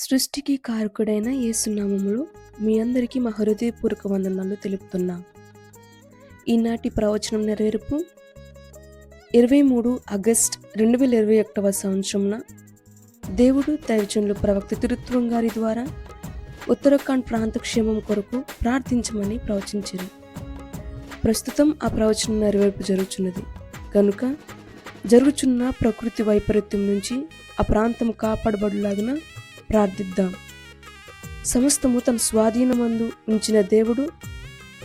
సృష్టికి కారకుడైన యేసునామములో మీ అందరికీ మా హృదయపూర్వక వందనాలు తెలుపుతున్నాం. ఈనాటి ప్రవచనం నెరవేర్పు ఇరవై మూడు ఆగస్ట్ రెండు వేల ఇరవై ఒకటవ సంవత్సరంన దేవుడు దైవజనులు ప్రవక్త తిరుత్వం గారి ద్వారా ఉత్తరాఖండ్ ప్రాంత క్షేమం కొరకు ప్రార్థించమని ప్రవచించారు ప్రస్తుతం ఆ ప్రవచనం నెరవేర్పు జరుగుతున్నది కనుక జరుగుచున్న ప్రకృతి వైపరీత్యం నుంచి ఆ ప్రాంతం కాపాడబడులాగిన ప్రార్థిద్దాం. సమస్తము తన స్వాధీనమందు ఉంచిన దేవుడు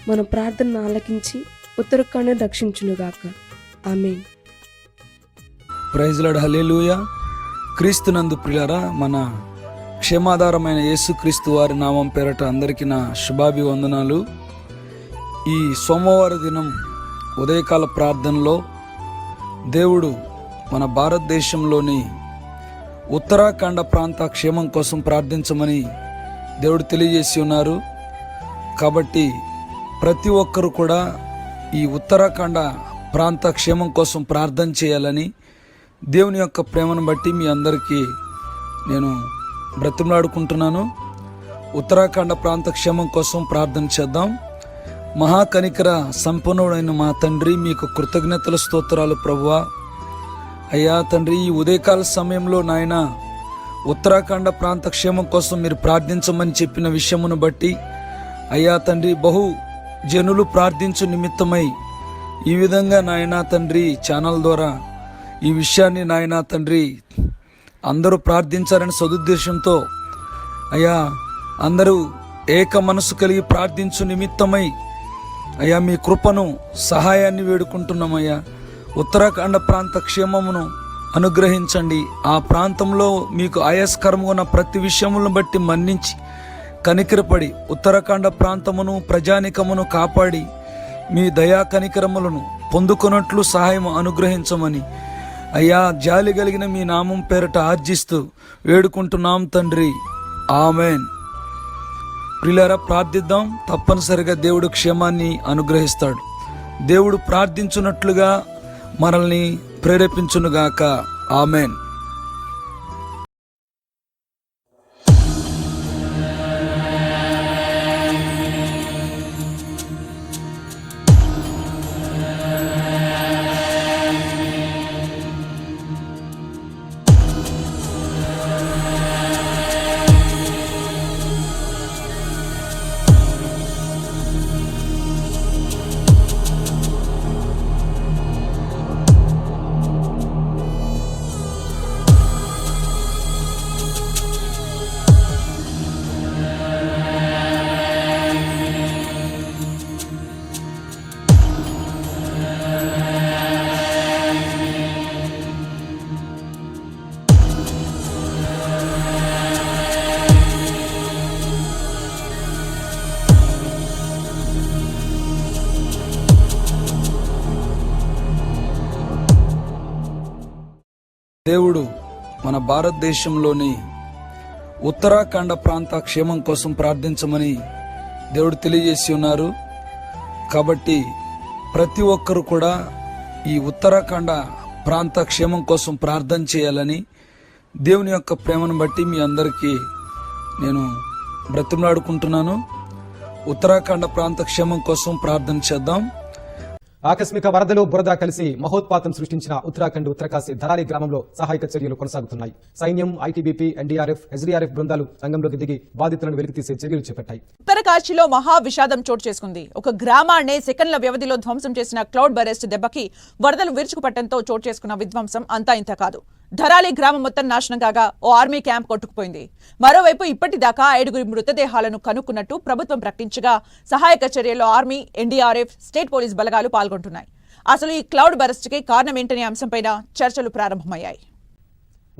మన ప్రార్థనను ఆలకించి ఉత్తరాఖండ్ రక్షించునుగాక. ఆమె ప్రైజ్లాడ్ హలేలుయ క్రీస్తునందు ప్రియులారా మన క్షేమాధారమైన యేసుక్రీస్తు వారి నామం పేరట అందరికీ నా శుభాభివందనాలు. ఈ సోమవార దినం ఉదయకాల ప్రార్థనలో దేవుడు మన భారతదేశంలోని ఉత్తరాఖండ ప్రాంత క్షేమం కోసం ప్రార్థించమని దేవుడు తెలియజేసి ఉన్నారు. కాబట్టి ప్రతి ఒక్కరు కూడా ఈ ఉత్తరాఖండ ప్రాంత క్షేమం కోసం ప్రార్థన చేయాలని దేవుని యొక్క ప్రేమను బట్టి మీ అందరికీ నేను బ్రతిమలాడుకుంటున్నాను. ఉత్తరాఖండ ప్రాంత క్షేమం కోసం ప్రార్థన చేద్దాం. మహాకనికర సంపన్నుడైన మా తండ్రి మీకు కృతజ్ఞతల స్తోత్రాలు ప్రభువా. అయ్యా తండ్రి ఈ ఉదయకాల సమయంలో నాయన ఉత్తరాఖండ ప్రాంత క్షేమం కోసం మీరు ప్రార్థించమని చెప్పిన విషయమును బట్టి అయ్యా తండ్రి బహు జనులు ప్రార్థించు నిమిత్తమై ఈ విధంగా నాయనా తండ్రి ఛానల్ ద్వారా ఈ విషయాన్ని నాయనా తండ్రి అందరూ ప్రార్థించారని సదుద్దేశంతో అయ్యా అందరూ ఏక మనసు కలిగి ప్రార్థించు నిమిత్తమై అయ్యా మీ కృపను సహాయాన్ని వేడుకుంటున్నామయ్యా. ఉత్తరాఖండ ప్రాంత క్షేమమును అనుగ్రహించండి. ఆ ప్రాంతంలో మీకు ఆయాస్కరము ఉన్న ప్రతి విషయములను బట్టి మన్నించి కనికరపడి ఉత్తరాఖండ ప్రాంతమును ప్రజానికమును కాపాడి మీ దయా కనికరములను పొందుకున్నట్లు సహాయం అనుగ్రహించమని అయ్యా జాలి కలిగిన మీ నామం పేరట ఆర్జిస్తూ వేడుకుంటున్నాం తండ్రి. ఆమెన్. ప్రియులారా ప్రార్థిద్దాం. తప్పనిసరిగా దేవుడు క్షేమాన్ని అనుగ్రహిస్తాడు. దేవుడు ప్రార్థించున్నట్లుగా మనల్ని ప్రేరేపించునుగాక. ఆమెన్. దేవుడు మన భారతదేశంలోని ఉత్తరాఖండ ప్రాంత క్షేమం కోసం ప్రార్థించమని దేవుడు తెలియజేసి ఉన్నారు. కాబట్టి ప్రతి ఒక్కరు కూడా ఈ ఉత్తరాఖండ ప్రాంత క్షేమం కోసం ప్రార్థన చేయాలని దేవుని యొక్క ప్రేమను బట్టి మీ అందరికీ నేను బ్రతిమలాడుకుంటున్నాను. ఉత్తరాఖండ ప్రాంత క్షేమం కోసం ప్రార్థన చేద్దాం. ఆకస్మిక వరదలు బురద కలిసి మహోత్పాతం సృష్టించిన ఉత్తరాఖండ్ ఉత్తరకాశీ ధరాలి గ్రామంలో సహాయక చర్యలు కొనసాగుతున్నాయి. సైన్యం ఐటీబీపీ ఎన్డీఆర్ఎఫ్ ఎస్డీఆర్ఎఫ్ బృందాలు రంగంలోకి దిగి బాధితులను వెలికితీసే చర్యలు చేపట్టాయి. ఉత్తరకాశీలో మహా విషాదం చోటు చేసుకుంది. ఒక గ్రామాన్నే సెకండ్ల వ్యవధిలో ధ్వంసం చేసిన క్లౌడ్ బరెస్ట్ దెబ్బకి వరదలు విరుచుకుపట్టడంతో చోటు చేసుకున్న విధ్వంసం అంతా ఇంత కాదు. ధరాలి గ్రామం మొత్తం నాశనం కాగా ఓ ఆర్మీ క్యాంప్ కొట్టుకుపోయింది. మరోవైపు ఇప్పటిదాకా ఐదుగురి మృతదేహాలను కనుక్కున్నట్టు ప్రభుత్వం ప్రకటించగా సహాయక చర్యల్లో ఆర్మీ ఎన్డీఆర్ఎఫ్ స్టేట్ పోలీస్ బలగాలు పాల్గొంటున్నాయి. అసలు ఈ క్లౌడ్ బరస్ట్కి కారణం ఏంటనే అంశంపైన చర్చలు ప్రారంభమయ్యాయి.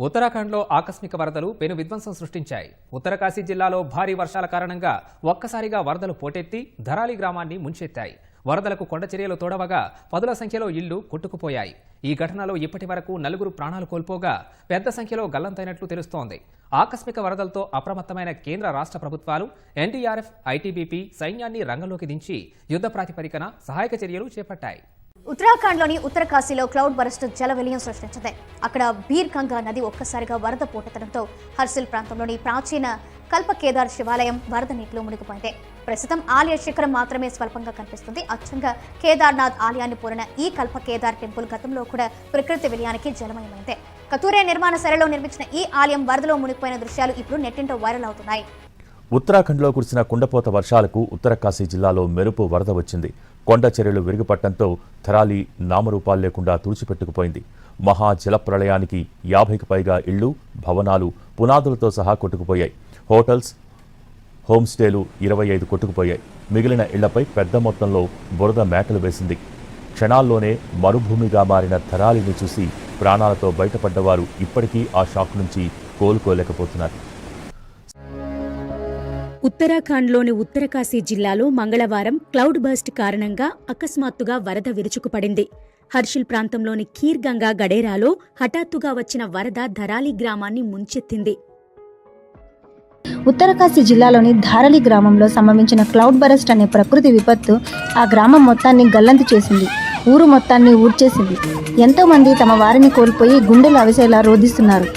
ఉత్తరాఖండ్లో ఆకస్మిక వరదలు పెను విధ్వంసం సృష్టించాయి. ఉత్తరకాశీ జిల్లాలో భారీ వర్షాల కారణంగా ఒక్కసారిగా వరదలు పోటెత్తి ధరాలి గ్రామాన్ని ముంచెత్తాయి. వరదలకు కొండ చర్యలు తోడవగా పదుల సంఖ్యలో ఇళ్ళు కొట్టుకుపోయాయి. ఈ ఘటనలో ఇప్పటి వరకు నలుగురు ప్రాణాలు కోల్పోగా పెద్ద సంఖ్యలో గల్లంతైనట్లు తెలుస్తోంది. ఆకస్మిక వరదలతో అప్రమత్తమైన కేంద్ర రాష్ట్ర ప్రభుత్వాలు ఎన్డీఆర్ఎఫ్ ఐటీబీపీ సైన్యాన్ని రంగంలోకి దించి యుద్ధ ప్రాతిపదికన సహాయక చర్యలు చేపట్టాయి. ఉత్తరాఖండ్లోని ఉత్తరకాశీలో క్లౌడ్ బరస్ట్ జల విలయం సృష్టించింది. అక్కడ బీర్ గంగా నది ఒక్కసారిగా వరద పోటెత్తడంతో హర్సిల్ ప్రాంతంలోని ప్రాచీన కల్ప కేదార్ శివాలయం వరద నీటిలో మునిగిపోయింది. ప్రస్తుతం ఆలయ శిఖరం మాత్రమే స్వల్పంగా కనిపిస్తుంది. అచ్చంగా కేదార్నాథ్ ఆలయాన్ని పోలిన ఈ కల్ప కేదార్ టెంపుల్ గతంలో కూడా ప్రకృతి విలయానికి జలమయమైంది. కతూరే నిర్మాణ శైలిలో నిర్మించిన ఈ ఆలయం వరదలో మునిగిపోయిన దృశ్యాలు ఇప్పుడు నెట్టింటో వైరల్ అవుతున్నాయి. ఉత్తరాఖండ్లో కురిసిన కుండపోత వర్షాలకు ఉత్తరకాశీ జిల్లాలో మెరుపు వరద వచ్చింది. కొండ చర్యలు విరిగిపట్టడంతో థరాలి నామరూపాలు లేకుండా తుడిచిపెట్టుకుపోయింది. మహా జలప్రళయానికి యాభైకి పైగా ఇళ్ళు భవనాలు పునాదులతో సహా కొట్టుకుపోయాయి. హోటల్స్ హోమ్ స్టేలు ఇరవై ఐదు కొట్టుకుపోయాయి. మిగిలిన ఇళ్ళపై పెద్ద మొత్తంలో బురద మేకలు వేసింది. క్షణాల్లోనే మరుభూమిగా మారిన ధరాలిని చూసి ప్రాణాలతో బయటపడ్డవారు ఇప్పటికీ ఆ షాక్ నుంచి కోలుకోలేకపోతున్నారు. ఉత్తరాఖండ్లోని ఉత్తరకాశీ జిల్లాలో మంగళవారం క్లౌడ్ బర్స్ట్ కారణంగా అకస్మాత్తుగా వరద విరుచుకుపడింది. హర్షిల్ ప్రాంతంలోని కీర్గంగా గడేరాలో హఠాత్తుగా వచ్చిన వరద ధరాలి గ్రామాన్ని ముంచెత్తింది. ఉత్తరకాశీ జిల్లాలోని ధారలి గ్రామంలో సంభవించిన క్లౌడ్ బరస్ట్ అనే ప్రకృతి విపత్తు ఆ గ్రామం మొత్తాన్ని గల్లంతు చేసింది. ఊరు మొత్తాన్ని ఊడ్చేసింది. ఎంతోమంది తమ వారిని కోల్పోయి గుండెలు అవిసేలా రోధిస్తున్నారు.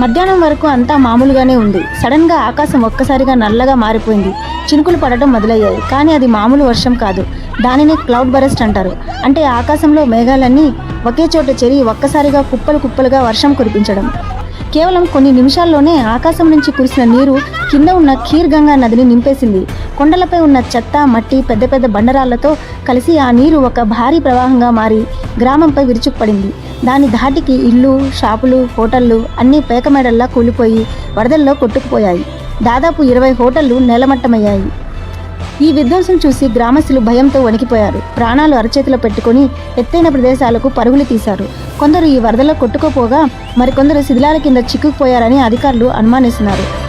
మధ్యాహ్నం వరకు అంతా మామూలుగానే ఉంది. సడన్గా ఆకాశం ఒక్కసారిగా నల్లగా మారిపోయింది. చినుకులు పడటం మొదలయ్యాయి. కానీ అది మామూలు వర్షం కాదు. దానినే క్లౌడ్ బరెస్ట్ అంటారు. అంటే ఆకాశంలో మేఘాలన్నీ ఒకే చోట చెరి ఒక్కసారిగా కుప్పలు కుప్పలుగా వర్షం కురిపించడం. కేవలం కొన్ని నిమిషాల్లోనే ఆకాశం నుంచి కురిసిన నీరు కింద ఉన్న ఖీర్ గంగా నదిని నింపేసింది. కొండలపై ఉన్న చెత్త మట్టి పెద్ద పెద్ద బండరాళ్ళతో కలిసి ఆ నీరు ఒక భారీ ప్రవాహంగా మారి గ్రామంపై విరుచుకుపడింది. దాని ధాటికి ఇళ్ళు షాపులు హోటళ్ళు అన్నీ పేకమేడల్లా కూలిపోయి వరదల్లో కొట్టుకుపోయాయి. దాదాపు ఇరవై హోటళ్ళు నేలమట్టమయ్యాయి. ఈ విధ్వంసం చూసి గ్రామస్తులు భయంతో వణికిపోయారు. ప్రాణాలు అరచేతిలో పెట్టుకుని ఎత్తైన ప్రదేశాలకు పరుగులు తీశారు. కొందరు ఈ వరదలో కొట్టుకోపోగా మరికొందరు శిథిలాల కింద చిక్కుకుపోయారని అధికారులు అనుమానిస్తున్నారు.